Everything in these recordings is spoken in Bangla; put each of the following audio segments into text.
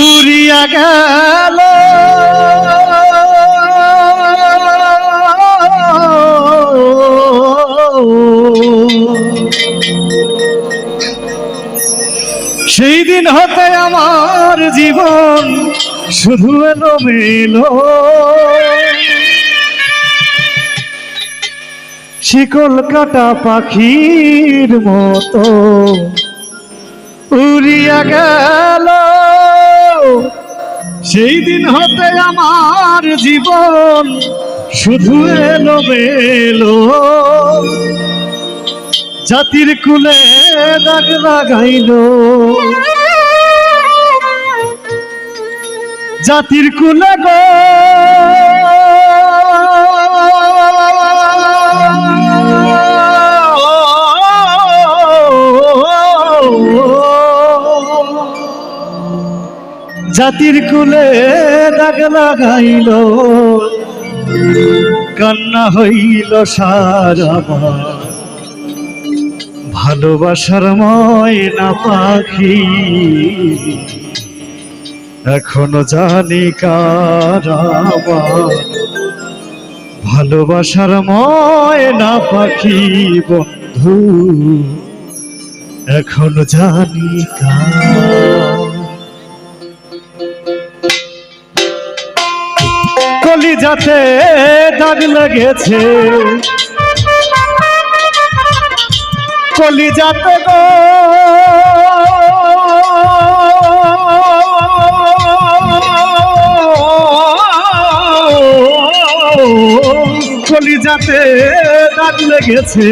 উড়িয়া গেল। সেই দিন হতে আমার জীবন শুধু এলো মেলো। শিকল কাটা পাখির মতো। উড়িয়া গেল। সেই দিন হতে আমার জীবন শুধু এলো বেলো জাতির কুলে দাগ লাগাইল। জাতির কুলে গো। জাতির কুলে দাগ লাগাইল। কান্না হইল সারা ভালোবাসার ময়না পাখি। এখনও জানি কারাবা ভালোবাসার ময়না পাখি, বন্ধু, এখনও জানি কার কলিজাতে দাগ লেগেছে। কলিজাতে গো। কলিজাতে দাগ লেগেছে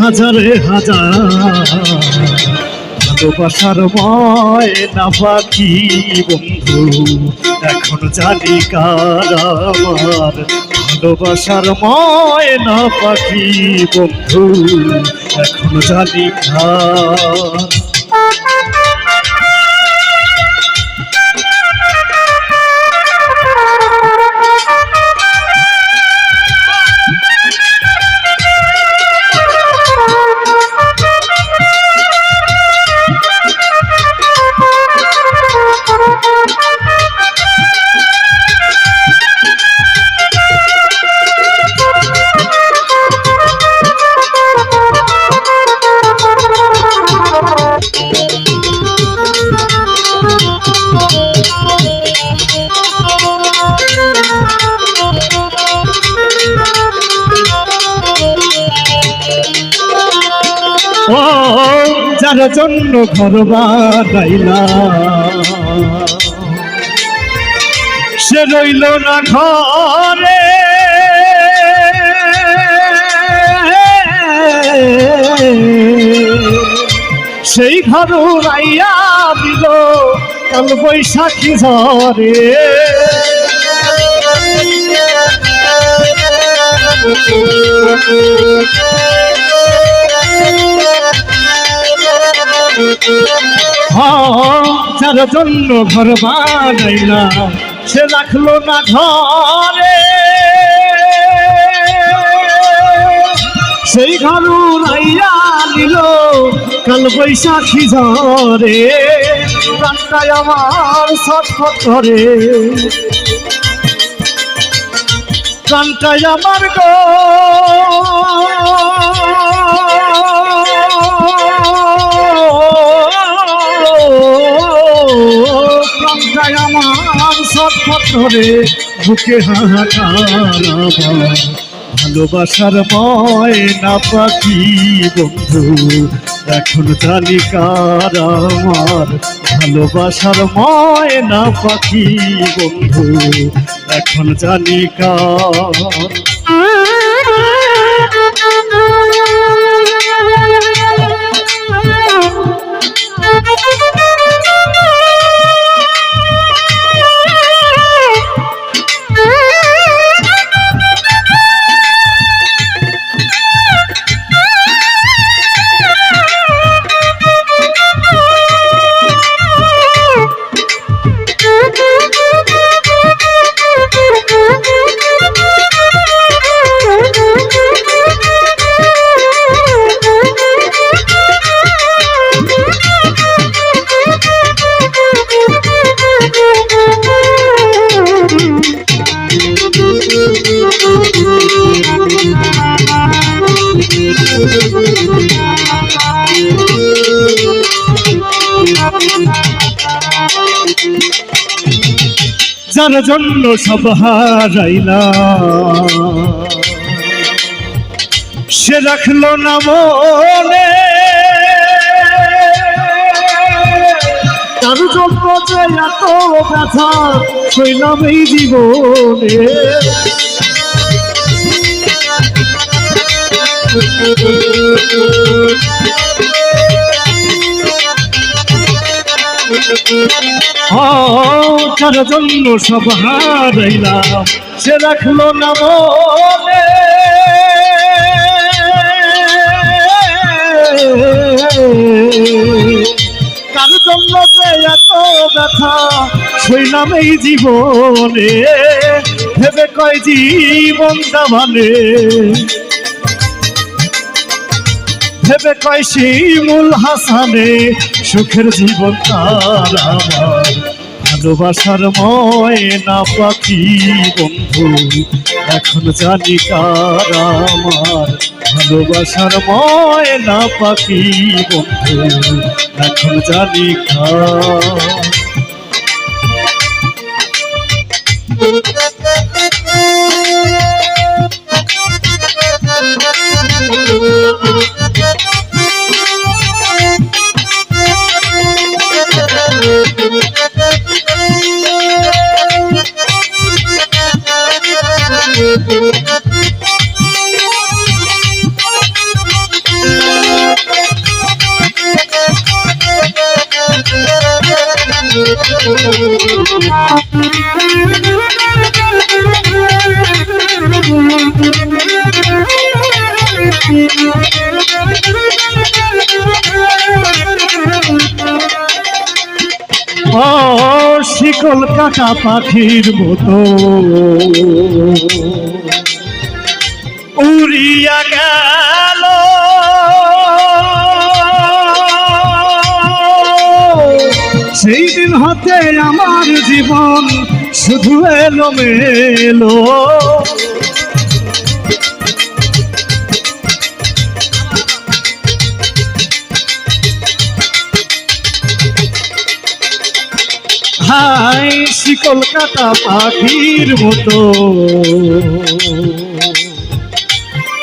হাজারে হাজার। ভালোবাসার ময়না পাখি বন্ধু। এখন জানি কার আমার ভালোবাসার ময়না পাখি বন্ধু। এখন জানি কার যার জন্য ঘর বানাইলা সে রইল না ঘরে। সেই ঘর রাইয়া দিল কাল বৈশাখী ঝরে হ্যাঁ, যার জন্য ঘর বানাইলাম সে রাখল না ঘরে। সেই ঘর রাইয়া নিল কাল বৈশাখী ঝরে প্রাণটাই আমার ছটফট করে প্রাণটাই আমার গো। ভালোবাসার ময়না পাখি বন্ধু এখন জানি কার। আমার ভালোবাসার ময়না পাখি বন্ধু এখন জানি যার জন্য সব হারাইলাম সে রাখল না মনে। তার জন্য যে এত ব্যথা শৈলাম এই জীবনে। ও যার জন্য সব হারাইলাম সে রাখল না মনে। কার জন্য যে এত ব্যথা শুইলাম এই জীবনে। ভেবে কয় জীবন মানে ভেবে কয় শিমুল হাসানে, সুখের জীবন তার আমার। ভালোবাসার ময়না পাখি বন্ধু, এখন জানি কার আমার। ভালোবাসার ময়না পাখি বন্ধু, এখন জানি কার শিকল কাটা পাখির মতো। উড়িয়া গেল। সেই দিন হতে আমার জীবন শুধু এলো মেলো হাই শিকল কলকাতা পাখির মতো?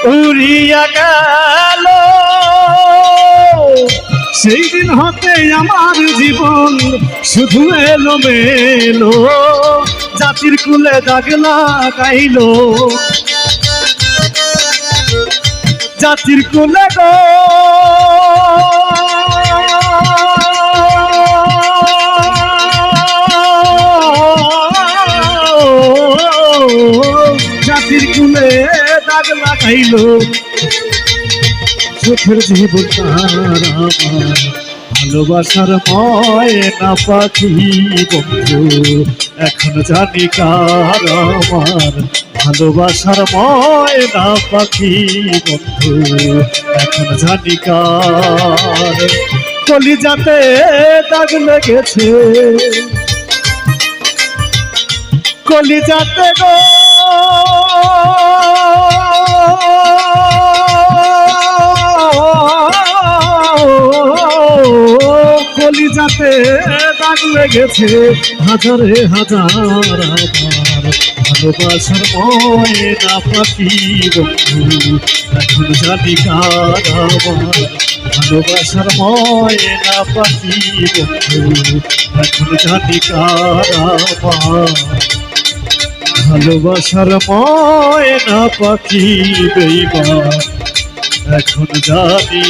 উড়িয়া গেল। সেই দিন হতে আমার জীবন শুধু এলো মেলো জাতির কুলে দাগ লাগাইলো। জাতির কুলে গো দাগ লাগাইলো চোখের ভালোবাসার ময়না পাখি বন্ধু, এখন জানি কার আমার। ভালোবাসার ময়না পাখি বন্ধু, এখন জানি কার। কলিজাতে দাগ লেগেছে। কলিজাতে গো কলিজাতে দাগ লেগেছে হাজারে হাজার ভালোবাসার ময়না পাখি এখন জানি কার ভালোবাসার ময়না পাখি এখন জানি কার ভালোবাসার ময়না পাখি দেবা এখন জানি